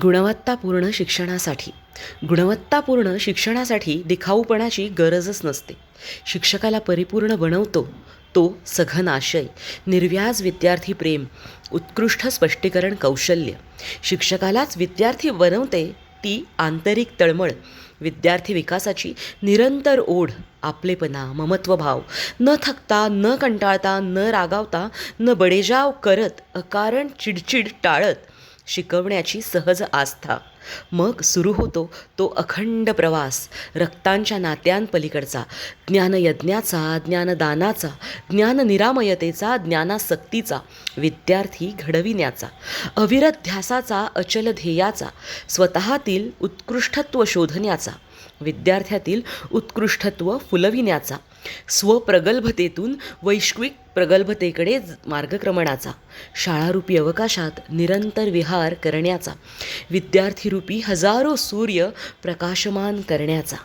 गुणवत्तापूर्ण शिक्षणासाठी. गुणवत्तापूर्ण शिक्षणासाठी दिखाऊपणाची गरजच नसते. शिक्षकाला परिपूर्ण बनवतो तो सघन आशय निर्व्याज विद्यार्थी प्रेम उत्कृष्ट स्पष्टीकरण कौशल्य. शिक्षकालाच विद्यार्थी बनवते ती आंतरिक तळमळ. विद्यार्थी विकासाची निरंतर ओढ आपलेपणा ममत्वभाव. न थकता न कंटाळता न रागावता न बडेजाव करत अकारण चिडचिड टाळत शिकवण्याची सहज आस्था. मग सुरू होतो तो अखंड प्रवास. रक्तांच्या नात्यांपलीकडचा ज्ञानयज्ञाचा ज्ञानदानाचा ज्ञाननिरामयतेचा ज्ञानासक्तीचा विद्यार्थी घडविण्याचा अविरत ध्यासाचा अचल ध्येयाचा स्वतःतील उत्कृष्टत्व शोधण्याचा विद्यार्थ्यातील उत्कृष्टत्व फुलविण्याचा स्वप्रगल्भतेतून वैश्विक प्रगल्भतेकडे मार्गक्रमणाचा शाळारूपी अवकाशात निरंतर विहार करण्याचा विद्यार्थीरूपी हजारो सूर्य प्रकाशमान करण्याचा.